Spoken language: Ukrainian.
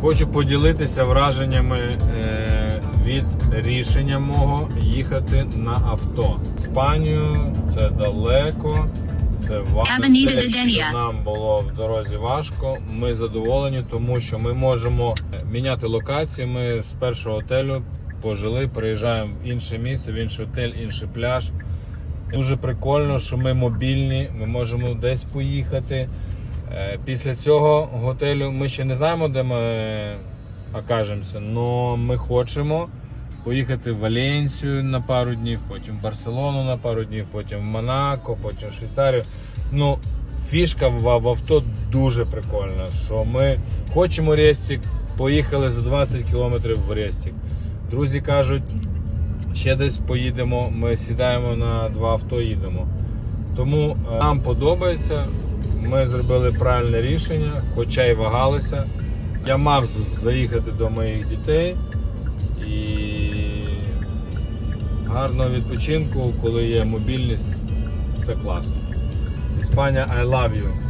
Хочу поділитися враженнями е, від рішення мого їхати на авто. Іспанію це далеко. Це важко. Те, що Нам було в дорозі важко. Ми задоволені, тому що ми можемо міняти локації. Ми з першого готелю пожили, переїжджаємо в інше місце, в інший готель, інший пляж. Дуже прикольно, що ми мобільні, ми можемо десь поїхати. Е, Після цього готелю ми ще не знаємо, де ми окажемося, але ми хочемо поїхати в Валенсію на пару днів, потім в Барселону на пару днів, потім в Монако, потім в Швейцарію. Ну, фішка в, авто дуже прикольна, що ми хочемо Рестик, поїхали за 20 кілометрів в Рестик. Друзі кажуть, ще десь поїдемо, ми сідаємо на два авто, їдемо. Тому е, нам подобається. Ми зробили правильне рішення, хоча й вагалися. Я мав заїхати до моїх дітей і гарного відпочинку, коли є мобільність, це класно. Іспанія, I love you.